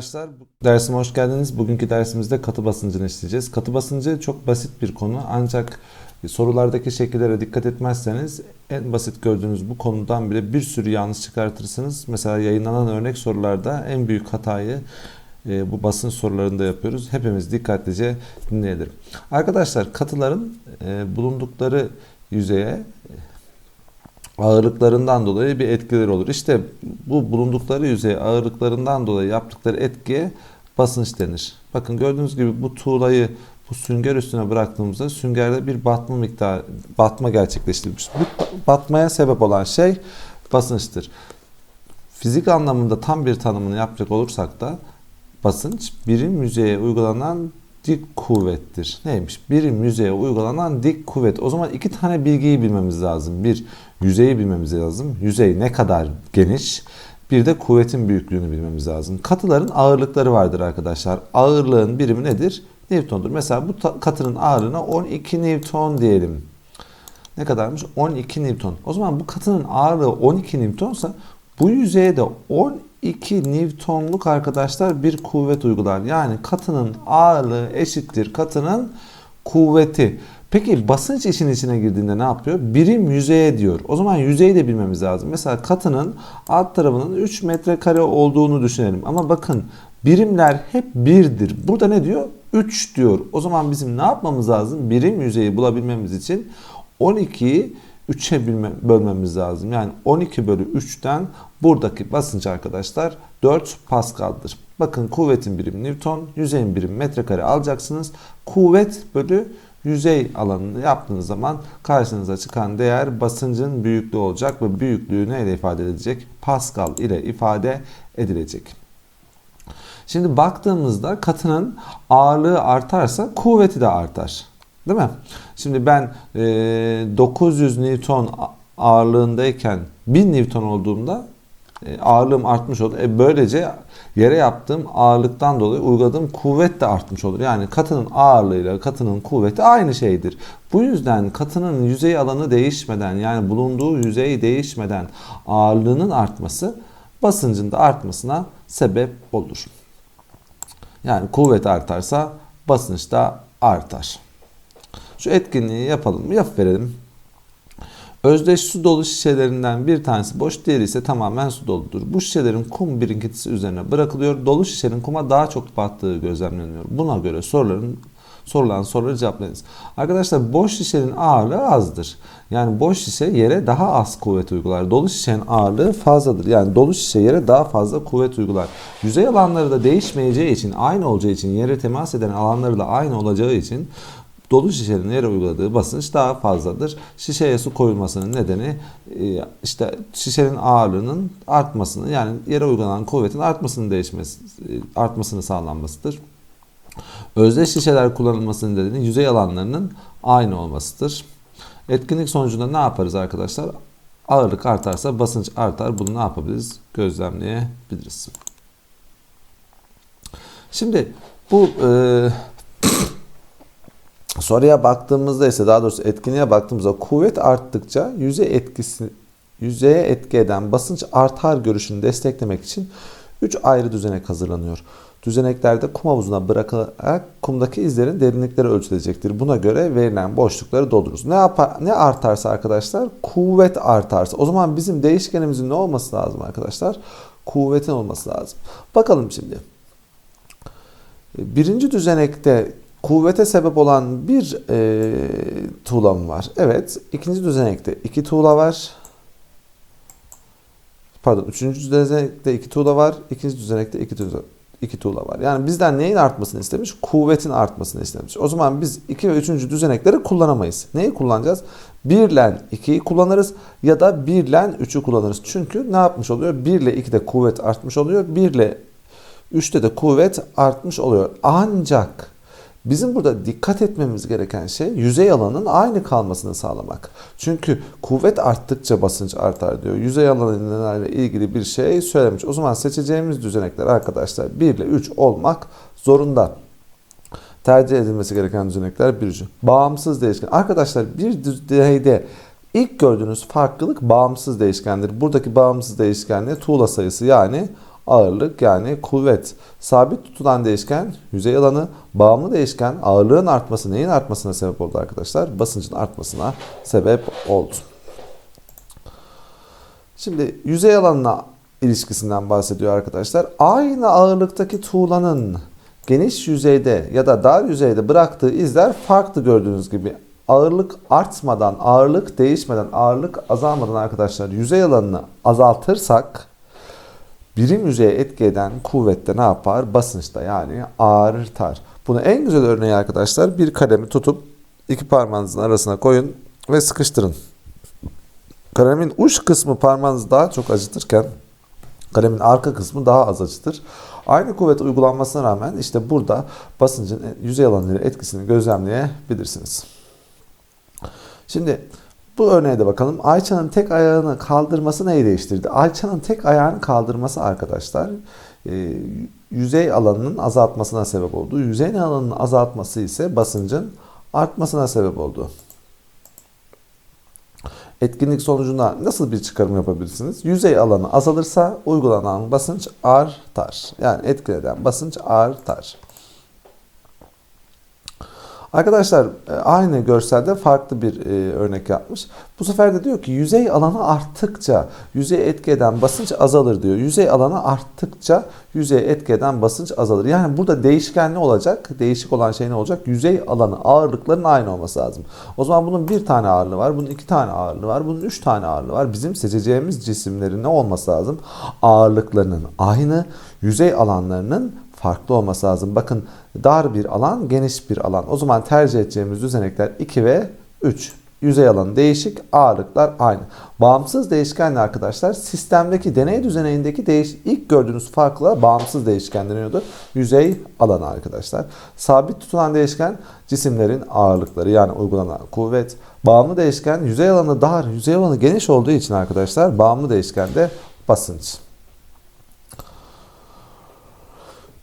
Arkadaşlar dersime hoş geldiniz. Bugünkü dersimizde katı basıncını işleyeceğiz. Katı basıncı çok basit bir konu ancak sorulardaki şekillere dikkat etmezseniz en basit gördüğünüz bu konudan bile bir sürü yanlış çıkartırsınız. Mesela yayınlanan örnek sorularda en büyük hatayı e, bu basınç sorularında yapıyoruz. Hepimiz dikkatlice dinleyelim. Arkadaşlar katıların e, bulundukları yüzeye ağırlıklarından dolayı bir etkileri olur. İşte bu bulundukları yüzey ağırlıklarından dolayı yaptıkları etkiye basınç denir. Bakın gördüğünüz gibi bu tuğlayı bu sünger üstüne bıraktığımızda süngerde bir batma miktarı batma gerçekleştirmiş. Bu batmaya sebep olan şey basınçtır. Fizik anlamında tam bir tanımını yapacak olursak da basınç birim yüzeye uygulanan dik kuvvettir. Neymiş? Birim yüzeye uygulanan dik kuvvet. O zaman iki tane bilgiyi bilmemiz lazım. Bir, yüzeyi bilmemiz lazım. Yüzey ne kadar geniş? Bir de kuvvetin büyüklüğünü bilmemiz lazım. Katıların ağırlıkları vardır arkadaşlar. Ağırlığın birimi nedir? Newton'dur. Mesela bu katının ağırlığına 12 Newton diyelim. Ne kadarmış? 12 Newton. O zaman bu katının ağırlığı 12 Newtonsa bu yüzeye de 12 Newton'luk arkadaşlar bir kuvvet uygular. Yani katının ağırlığı eşittir katının kuvveti. Peki basınç işin içine girdiğinde ne yapıyor? Birim yüzeye diyor. O zaman yüzeyi de bilmemiz lazım. Mesela katının alt tarafının 3 metrekare olduğunu düşünelim. Ama bakın birimler hep birdir. Burada ne diyor? 3 diyor. O zaman bizim ne yapmamız lazım? Birim yüzeyi bulabilmemiz için 12'yi 3'e bölmemiz lazım. Yani 12 bölü 3'ten buradaki basınç arkadaşlar 4 Pascal'dır. Bakın kuvvetin birimi Newton, yüzeyin birimi metrekare alacaksınız. Kuvvet bölü yüzey alanını yaptığınız zaman karşınıza çıkan değer basıncın büyüklüğü olacak ve büyüklüğü neyle ifade edilecek? Pascal ile ifade edilecek. Şimdi baktığımızda katının ağırlığı artarsa kuvveti de artar. Değil mi? Şimdi ben e, 900 Newton ağırlığındayken 1000 Newton olduğumda ağırlığım artmış olur. E, böylece yere yaptığım ağırlıktan dolayı uyguladığım kuvvet de artmış olur. Yani katının ağırlığıyla katının kuvveti aynı şeydir. Bu yüzden katının yüzey alanı değişmeden yani bulunduğu yüzey değişmeden ağırlığının artması basıncın da artmasına sebep olur. Yani kuvvet artarsa basınç da artar. Şu etkinliği yapalım? Yap verelim. Özdeş su dolu şişelerinden bir tanesi boş, diğeri ise tamamen su doludur. Bu şişelerin kum birikintisi üzerine bırakılıyor. Dolu şişenin kuma daha çok battığı gözlemleniyor. Buna göre soruların sorulan soruları cevaplayınız. Arkadaşlar boş şişenin ağırlığı azdır. Yani boş şişe yere daha az kuvvet uygular. Dolu şişenin ağırlığı fazladır. Yani dolu şişe yere daha fazla kuvvet uygular. Yüzey alanları da değişmeyeceği için, aynı olacağı için, yere temas eden alanları da aynı olacağı için dolu şişenin yere uyguladığı basınç daha fazladır. Şişeye su koyulmasının nedeni e, işte şişenin ağırlığının artmasını yani yere uygulanan kuvvetin artmasını değişmesi, e, artmasını sağlanmasıdır. Özdeş şişeler kullanılmasının nedeni yüzey alanlarının aynı olmasıdır. Etkinlik sonucunda ne yaparız arkadaşlar? Ağırlık artarsa basınç artar. Bunu ne yapabiliriz? Gözlemleyebiliriz. Şimdi bu e, Soruya baktığımızda ise daha doğrusu etkinliğe baktığımızda kuvvet arttıkça yüzey etkisi yüzeye etki eden basınç artar görüşünü desteklemek için 3 ayrı düzenek hazırlanıyor. Düzeneklerde kum havuzuna bırakılarak kumdaki izlerin derinlikleri ölçülecektir. Buna göre verilen boşlukları doldururuz. Ne yapar, ne artarsa arkadaşlar? Kuvvet artarsa. O zaman bizim değişkenimizin ne olması lazım arkadaşlar? Kuvvetin olması lazım. Bakalım şimdi. Birinci düzenekte kuvvete sebep olan bir e, tuğlam var. Evet. ikinci düzenekte iki tuğla var. Pardon. Üçüncü düzenekte iki tuğla var. ikinci düzenekte iki tuğla, iki tuğla var. Yani bizden neyin artmasını istemiş? Kuvvetin artmasını istemiş. O zaman biz iki ve üçüncü düzenekleri kullanamayız. Neyi kullanacağız? 1 ile 2'yi kullanırız ya da 1 ile 3'ü kullanırız. Çünkü ne yapmış oluyor? 1 ile 2'de kuvvet artmış oluyor. 1 ile 3'te de kuvvet artmış oluyor. Ancak Bizim burada dikkat etmemiz gereken şey yüzey alanının aynı kalmasını sağlamak. Çünkü kuvvet arttıkça basınç artar diyor. Yüzey alanıyla ilgili bir şey söylemiş. O zaman seçeceğimiz düzenekler arkadaşlar 1 ile 3 olmak zorunda. Tercih edilmesi gereken düzenekler bir Bağımsız değişken. Arkadaşlar bir düzeyde ilk gördüğünüz farklılık bağımsız değişkendir. Buradaki bağımsız değişkenliği tuğla sayısı yani ağırlık yani kuvvet. Sabit tutulan değişken yüzey alanı, bağımlı değişken ağırlığın artması neyin artmasına sebep oldu arkadaşlar? Basıncın artmasına sebep oldu. Şimdi yüzey alanına ilişkisinden bahsediyor arkadaşlar. Aynı ağırlıktaki tuğlanın geniş yüzeyde ya da dar yüzeyde bıraktığı izler farklı gördüğünüz gibi. Ağırlık artmadan, ağırlık değişmeden, ağırlık azalmadan arkadaşlar yüzey alanını azaltırsak birim yüzeye etki eden kuvvette ne yapar? Basınçta yani artar. Bunu en güzel örneği arkadaşlar bir kalemi tutup iki parmağınızın arasına koyun ve sıkıştırın. Kalemin uç kısmı parmağınızı daha çok acıtırken kalemin arka kısmı daha az acıtır. Aynı kuvvet uygulanmasına rağmen işte burada basıncın yüzey alanları etkisini gözlemleyebilirsiniz. Şimdi bu örneğe de bakalım. Ayça'nın tek ayağını kaldırması neyi değiştirdi? Ayça'nın tek ayağını kaldırması arkadaşlar e, yüzey alanının azaltmasına sebep oldu. Yüzey alanının azaltması ise basıncın artmasına sebep oldu. Etkinlik sonucunda nasıl bir çıkarım yapabilirsiniz? Yüzey alanı azalırsa uygulanan basınç artar. Yani etkileden basınç artar. Arkadaşlar e, aynı görselde farklı bir e, örnek yapmış. Bu sefer de diyor ki yüzey alanı arttıkça yüzey etki eden basınç azalır diyor. Yüzey alanı arttıkça yüzey etki eden basınç azalır. Yani burada değişken ne olacak? Değişik olan şey ne olacak? Yüzey alanı ağırlıkların aynı olması lazım. O zaman bunun bir tane ağırlığı var, bunun iki tane ağırlığı var, bunun üç tane ağırlığı var. Bizim seçeceğimiz cisimlerin ne olması lazım? Ağırlıklarının aynı, yüzey alanlarının farklı olması lazım. Bakın dar bir alan, geniş bir alan. O zaman tercih edeceğimiz düzenekler 2 ve 3. Yüzey alanı değişik, ağırlıklar aynı. Bağımsız değişkenle arkadaşlar sistemdeki deney düzeneğindeki değiş ilk gördüğünüz farkla bağımsız değişken deniyordu. Yüzey alanı arkadaşlar. Sabit tutulan değişken cisimlerin ağırlıkları yani uygulanan kuvvet. Bağımlı değişken yüzey alanı dar, yüzey alanı geniş olduğu için arkadaşlar bağımlı değişken de basınç.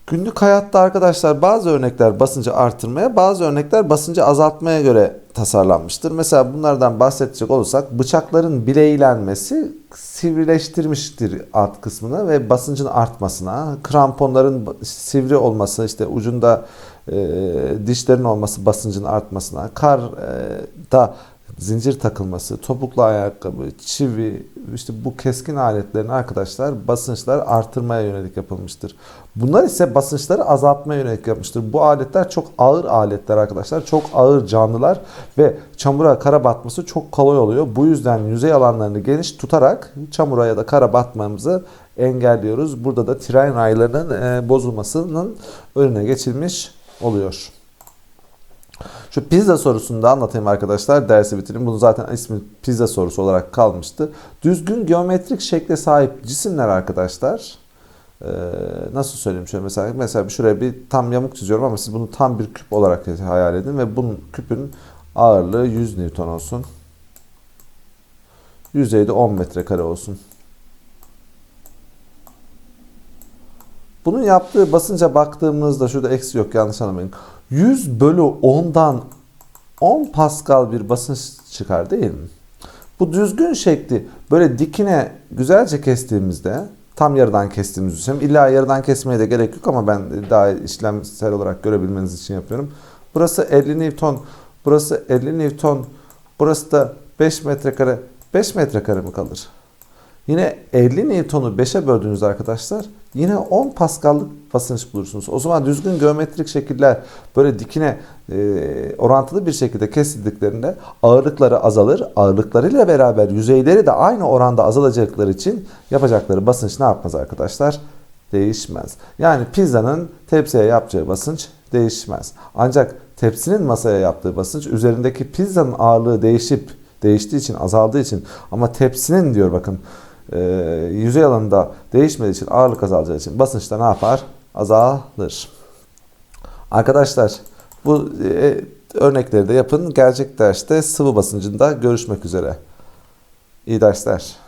Günlük hayatta arkadaşlar bazı örnekler basıncı artırmaya, bazı örnekler basıncı azaltmaya göre tasarlanmıştır. Mesela bunlardan bahsedecek olursak bıçakların bileylenmesi sivrileştirmiştir alt kısmını ve basıncın artmasına, kramponların sivri olması, işte ucunda e, dişlerin olması basıncın artmasına, kar e, da zincir takılması, topuklu ayakkabı, çivi, işte bu keskin aletlerin arkadaşlar basınçlar artırmaya yönelik yapılmıştır. Bunlar ise basınçları azaltmaya yönelik yapmıştır. Bu aletler çok ağır aletler arkadaşlar. Çok ağır canlılar ve çamura kara batması çok kolay oluyor. Bu yüzden yüzey alanlarını geniş tutarak çamura ya da kara batmamızı engelliyoruz. Burada da tren raylarının e, bozulmasının önüne geçilmiş oluyor. Şu pizza sorusunu da anlatayım arkadaşlar. Dersi bitireyim. Bunu zaten ismi pizza sorusu olarak kalmıştı. Düzgün geometrik şekle sahip cisimler arkadaşlar. Ee, nasıl söyleyeyim şöyle mesela mesela şuraya bir tam yamuk çiziyorum ama siz bunu tam bir küp olarak hayal edin ve bunun küpün ağırlığı 100 Newton olsun. Yüzeyde 10 metrekare olsun. Bunun yaptığı basınca baktığımızda şurada eksi yok yanlış anlamayın. 100 bölü 10'dan 10 Pascal bir basınç çıkar değil mi? Bu düzgün şekli böyle dikine güzelce kestiğimizde tam yarıdan kestiğimizi düşünelim. İlla yarıdan kesmeye de gerek yok ama ben daha işlemsel olarak görebilmeniz için yapıyorum. Burası 50 Newton, burası 50 Newton, burası da 5 metrekare. 5 metrekare mi kalır? Yine 50 Newton'u 5'e böldüğünüz arkadaşlar yine 10 Pascal'lık basınç bulursunuz. O zaman düzgün geometrik şekiller böyle dikine e, orantılı bir şekilde kesildiklerinde ağırlıkları azalır. Ağırlıklarıyla beraber yüzeyleri de aynı oranda azalacakları için yapacakları basınç ne yapmaz arkadaşlar? Değişmez. Yani pizzanın tepsiye yapacağı basınç değişmez. Ancak tepsinin masaya yaptığı basınç üzerindeki pizzanın ağırlığı değişip değiştiği için azaldığı için ama tepsinin diyor bakın e, yüzey alanında değişmediği için ağırlık azalacağı için basınç da ne yapar? Azalır. Arkadaşlar bu e, örnekleri de yapın. Gerçek derste sıvı basıncında görüşmek üzere. İyi dersler.